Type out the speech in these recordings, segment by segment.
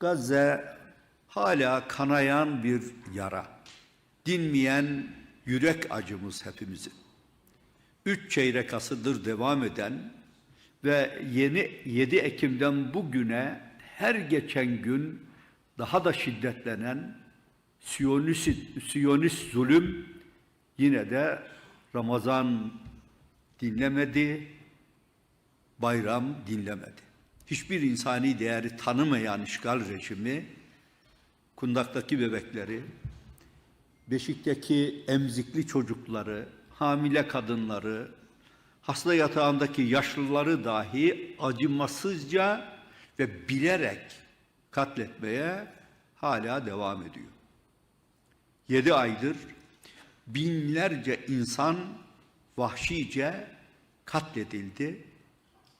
Gazze hala kanayan bir yara. Dinmeyen yürek acımız hepimizin. Üç çeyrek asırdır devam eden ve yeni 7 Ekim'den bugüne her geçen gün daha da şiddetlenen Siyonist, Siyonist zulüm yine de Ramazan dinlemedi, bayram dinlemedi. Hiçbir insani değeri tanımayan işgal rejimi, kundaktaki bebekleri, beşikteki emzikli çocukları, hamile kadınları, hasta yatağındaki yaşlıları dahi acımasızca ve bilerek katletmeye hala devam ediyor. Yedi aydır binlerce insan vahşice katledildi.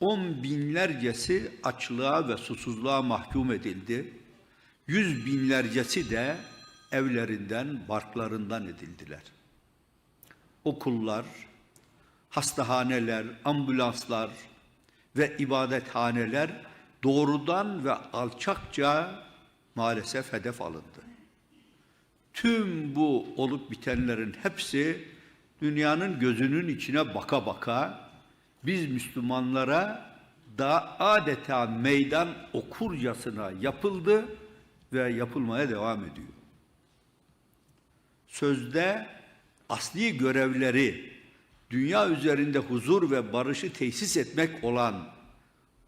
On binlercesi açlığa ve susuzluğa mahkum edildi. Yüz binlercesi de evlerinden, barklarından edildiler. Okullar, hastahaneler, ambulanslar ve ibadethaneler doğrudan ve alçakça maalesef hedef alındı. Tüm bu olup bitenlerin hepsi dünyanın gözünün içine baka baka biz Müslümanlara da adeta meydan okurcasına yapıldı ve yapılmaya devam ediyor. Sözde asli görevleri dünya üzerinde huzur ve barışı tesis etmek olan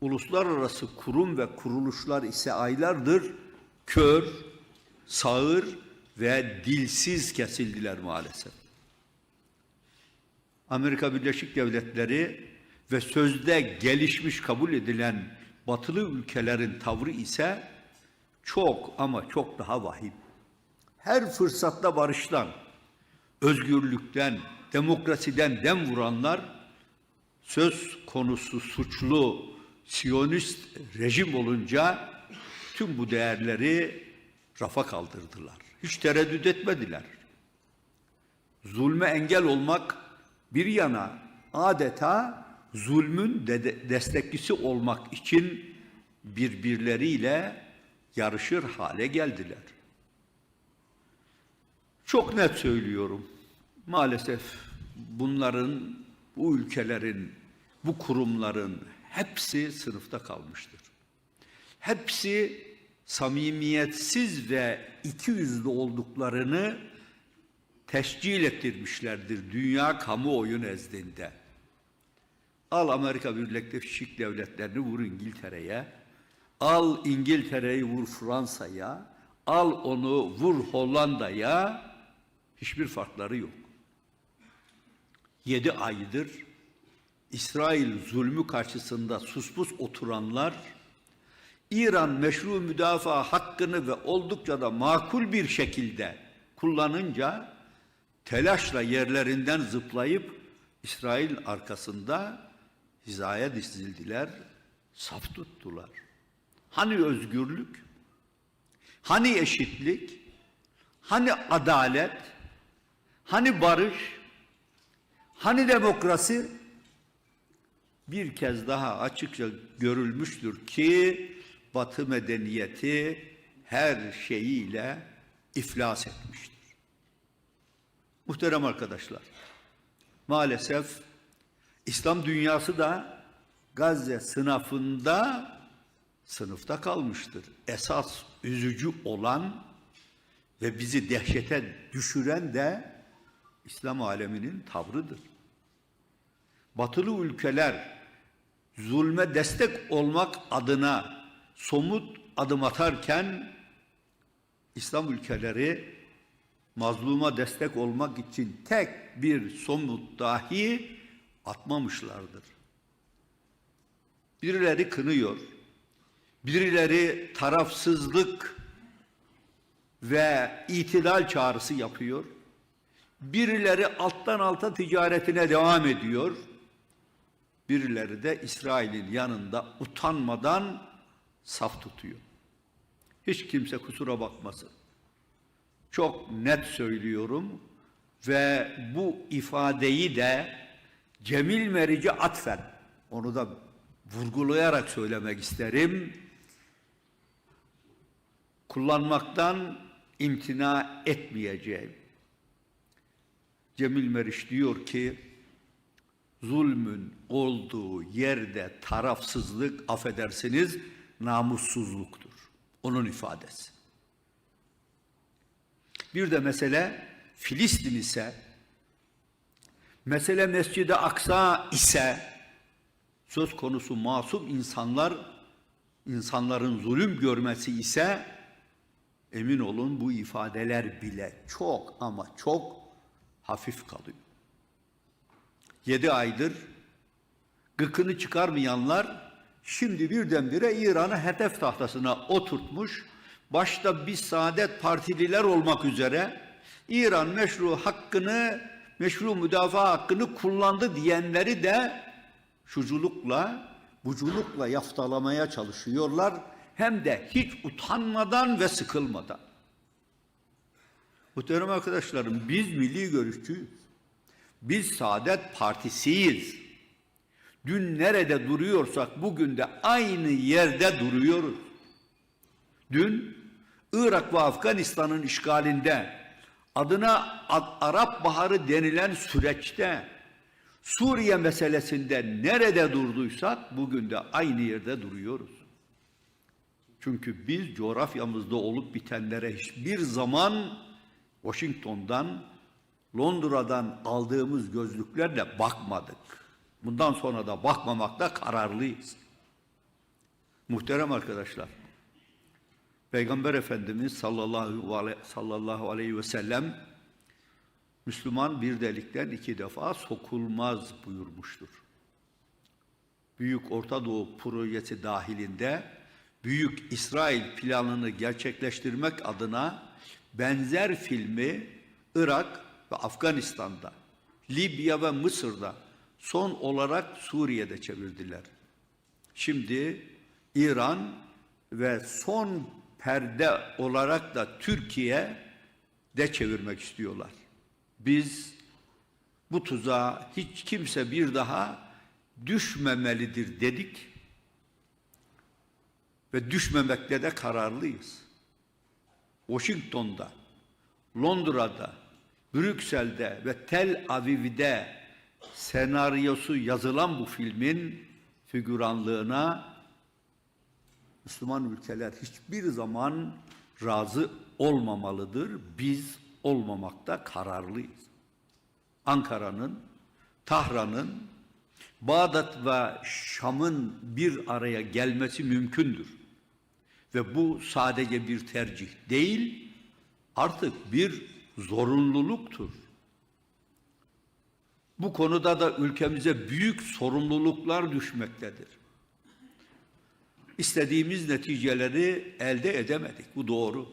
uluslararası kurum ve kuruluşlar ise aylardır kör, sağır ve dilsiz kesildiler maalesef. Amerika Birleşik Devletleri ve sözde gelişmiş kabul edilen batılı ülkelerin tavrı ise çok ama çok daha vahim. Her fırsatta barıştan, özgürlükten, demokrasiden dem vuranlar söz konusu suçlu Siyonist rejim olunca tüm bu değerleri rafa kaldırdılar. Hiç tereddüt etmediler. Zulme engel olmak bir yana adeta zulmün de destekçisi olmak için birbirleriyle yarışır hale geldiler. Çok net söylüyorum. Maalesef bunların, bu ülkelerin, bu kurumların hepsi sınıfta kalmıştır. Hepsi samimiyetsiz ve ikiyüzlü olduklarını teşcil ettirmişlerdir dünya kamuoyu nezdinde. Al Amerika Birleşik Devletleri'ni vur İngiltere'ye, al İngiltere'yi vur Fransa'ya, al onu vur Hollanda'ya, hiçbir farkları yok. Yedi aydır İsrail zulmü karşısında suspus oturanlar, İran meşru müdafaa hakkını ve oldukça da makul bir şekilde kullanınca telaşla yerlerinden zıplayıp İsrail arkasında hizaya dizildiler, saf tuttular. Hani özgürlük? Hani eşitlik? Hani adalet? Hani barış? Hani demokrasi? Bir kez daha açıkça görülmüştür ki Batı medeniyeti her şeyiyle iflas etmiştir. Muhterem arkadaşlar, maalesef İslam dünyası da Gazze sınıfında sınıfta kalmıştır. Esas üzücü olan ve bizi dehşete düşüren de İslam aleminin tavrıdır. Batılı ülkeler zulme destek olmak adına somut adım atarken İslam ülkeleri mazluma destek olmak için tek bir somut dahi atmamışlardır. Birileri kınıyor, birileri tarafsızlık ve itidal çağrısı yapıyor, birileri alttan alta ticaretine devam ediyor, birileri de İsrail'in yanında utanmadan saf tutuyor. Hiç kimse kusura bakmasın. Çok net söylüyorum ve bu ifadeyi de Cemil Merici atfen, onu da vurgulayarak söylemek isterim. kullanmaktan imtina etmeyeceğim. Cemil Meriç diyor ki, zulmün olduğu yerde tarafsızlık, affedersiniz, namussuzluktur. Onun ifadesi. Bir de mesele Filistin ise, mesele Mescid-i Aksa ise, söz konusu masum insanlar, insanların zulüm görmesi ise, emin olun bu ifadeler bile çok ama çok hafif kalıyor. Yedi aydır gıkını çıkarmayanlar şimdi birdenbire İran'ı hedef tahtasına oturtmuş. Başta biz Saadet Partililer olmak üzere İran meşru hakkını, meşru müdafaa hakkını kullandı diyenleri de şuculukla, buculukla yaftalamaya çalışıyorlar. Hem de hiç utanmadan ve sıkılmadan. Muhterem arkadaşlarım biz milli görüşçüyüz. Biz Saadet Partisiyiz. Dün nerede duruyorsak bugün de aynı yerde duruyoruz. Dün Irak ve Afganistan'ın işgalinde adına Arap Baharı denilen süreçte Suriye meselesinde nerede durduysak bugün de aynı yerde duruyoruz. Çünkü biz coğrafyamızda olup bitenlere hiçbir zaman Washington'dan, Londra'dan aldığımız gözlüklerle bakmadık. Bundan sonra da bakmamakta kararlıyız. Muhterem arkadaşlar, Peygamber Efendimiz sallallahu sallallahu aleyhi ve sellem Müslüman bir delikten iki defa sokulmaz buyurmuştur. Büyük Orta Doğu projesi dahilinde Büyük İsrail planını gerçekleştirmek adına benzer filmi Irak ve Afganistan'da, Libya ve Mısır'da, son olarak Suriye'de çevirdiler. Şimdi İran ve son perde olarak da Türkiye de çevirmek istiyorlar. Biz bu tuzağa hiç kimse bir daha düşmemelidir dedik ve düşmemekle de kararlıyız. Washington'da, Londra'da, Brüksel'de ve Tel Aviv'de senaryosu yazılan bu filmin figüranlığına Müslüman ülkeler hiçbir zaman razı olmamalıdır. Biz olmamakta kararlıyız. Ankara'nın, Tahran'ın, Bağdat ve Şam'ın bir araya gelmesi mümkündür. Ve bu sadece bir tercih değil, artık bir zorunluluktur. Bu konuda da ülkemize büyük sorumluluklar düşmektedir. İstediğimiz neticeleri elde edemedik. Bu doğru.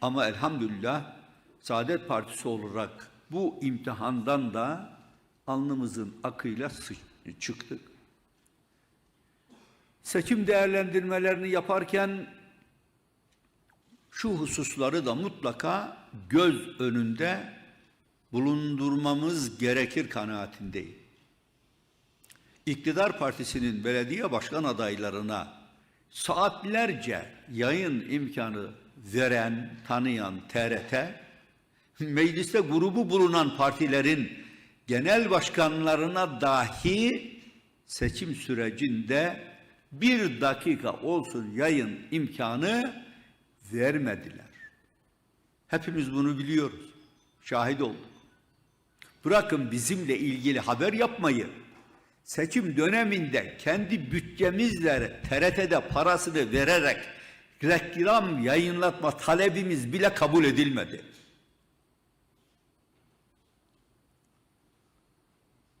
Ama elhamdülillah Saadet Partisi olarak bu imtihandan da alnımızın akıyla çıktık. Seçim değerlendirmelerini yaparken şu hususları da mutlaka göz önünde bulundurmamız gerekir kanaatindeyim. İktidar Partisi'nin belediye başkan adaylarına saatlerce yayın imkanı veren, tanıyan TRT, mecliste grubu bulunan partilerin genel başkanlarına dahi seçim sürecinde bir dakika olsun yayın imkanı vermediler. Hepimiz bunu biliyoruz. Şahit olduk. Bırakın bizimle ilgili haber yapmayı. Seçim döneminde kendi bütçemizle TRT'de parasını vererek reklam yayınlatma talebimiz bile kabul edilmedi.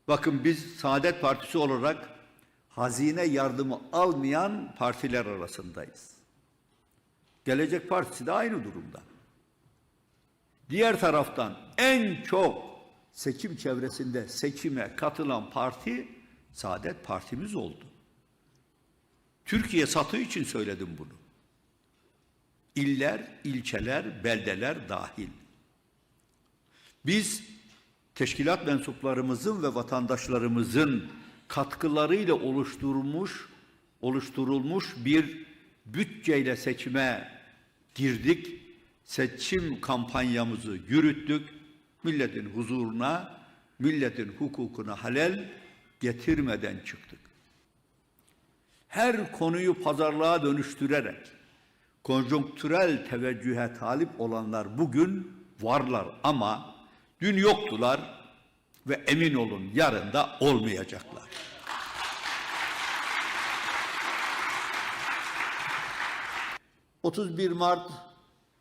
Bakın biz Saadet Partisi olarak hazine yardımı almayan partiler arasındayız. Gelecek Partisi de aynı durumda. Diğer taraftan en çok seçim çevresinde seçime katılan parti Saadet Partimiz oldu. Türkiye satı için söyledim bunu. İller, ilçeler, beldeler dahil. Biz teşkilat mensuplarımızın ve vatandaşlarımızın katkılarıyla oluşturulmuş oluşturulmuş bir bütçeyle seçime girdik, seçim kampanyamızı yürüttük, milletin huzuruna, milletin hukukuna halel getirmeden çıktık. Her konuyu pazarlığa dönüştürerek, konjonktürel teveccühe talip olanlar bugün varlar ama dün yoktular ve emin olun yarın da olmayacaklar. ...31 Mart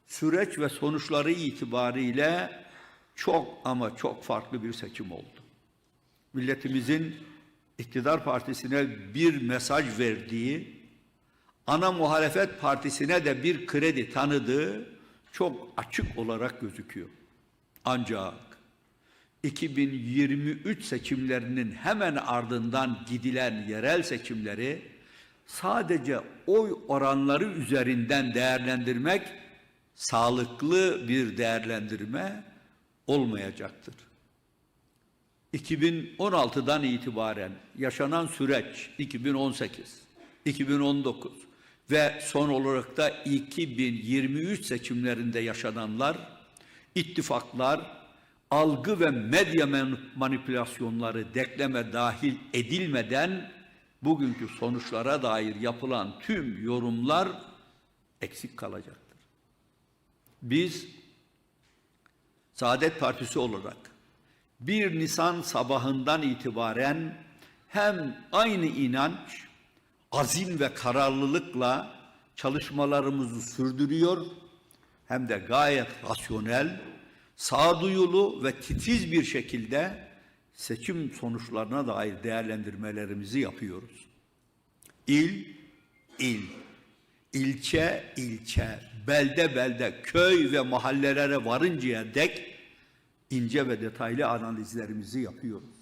süreç ve sonuçları itibariyle çok ama çok farklı bir seçim oldu. Milletimizin iktidar partisine bir mesaj verdiği, ana muhalefet partisine de bir kredi tanıdığı çok açık olarak gözüküyor. Ancak 2023 seçimlerinin hemen ardından gidilen yerel seçimleri sadece oy oranları üzerinden değerlendirmek sağlıklı bir değerlendirme olmayacaktır. 2016'dan itibaren yaşanan süreç 2018, 2019 ve son olarak da 2023 seçimlerinde yaşananlar ittifaklar, algı ve medya manipülasyonları dekleme dahil edilmeden bugünkü sonuçlara dair yapılan tüm yorumlar eksik kalacaktır. Biz Saadet Partisi olarak 1 Nisan sabahından itibaren hem aynı inanç, azim ve kararlılıkla çalışmalarımızı sürdürüyor hem de gayet rasyonel, sağduyulu ve titiz bir şekilde seçim sonuçlarına dair değerlendirmelerimizi yapıyoruz. İl, il, ilçe, ilçe, belde, belde, köy ve mahallelere varıncaya dek ince ve detaylı analizlerimizi yapıyoruz.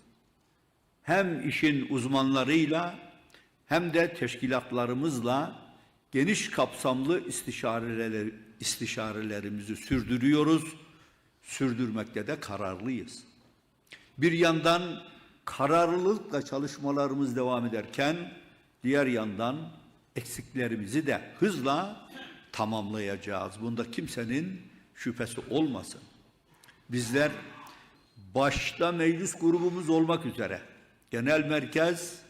Hem işin uzmanlarıyla hem de teşkilatlarımızla geniş kapsamlı istişareler, istişarelerimizi sürdürüyoruz. Sürdürmekte de kararlıyız. Bir yandan kararlılıkla çalışmalarımız devam ederken diğer yandan eksiklerimizi de hızla tamamlayacağız. Bunda kimsenin şüphesi olmasın. Bizler başta meclis grubumuz olmak üzere genel merkez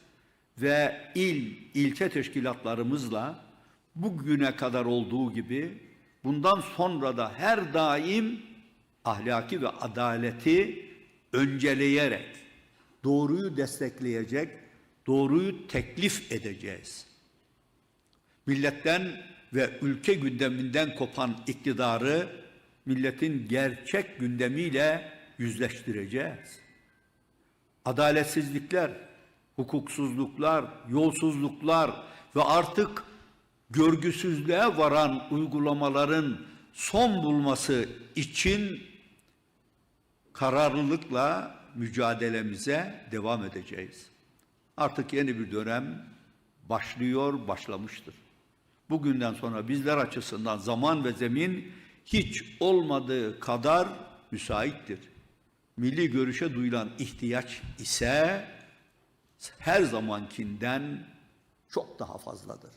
ve il, ilçe teşkilatlarımızla bugüne kadar olduğu gibi bundan sonra da her daim ahlaki ve adaleti önceleyerek doğruyu destekleyecek, doğruyu teklif edeceğiz. Milletten ve ülke gündeminden kopan iktidarı milletin gerçek gündemiyle yüzleştireceğiz. Adaletsizlikler, hukuksuzluklar, yolsuzluklar ve artık görgüsüzlüğe varan uygulamaların son bulması için kararlılıkla mücadelemize devam edeceğiz. Artık yeni bir dönem başlıyor, başlamıştır. Bugünden sonra bizler açısından zaman ve zemin hiç olmadığı kadar müsaittir. Milli görüşe duyulan ihtiyaç ise her zamankinden çok daha fazladır.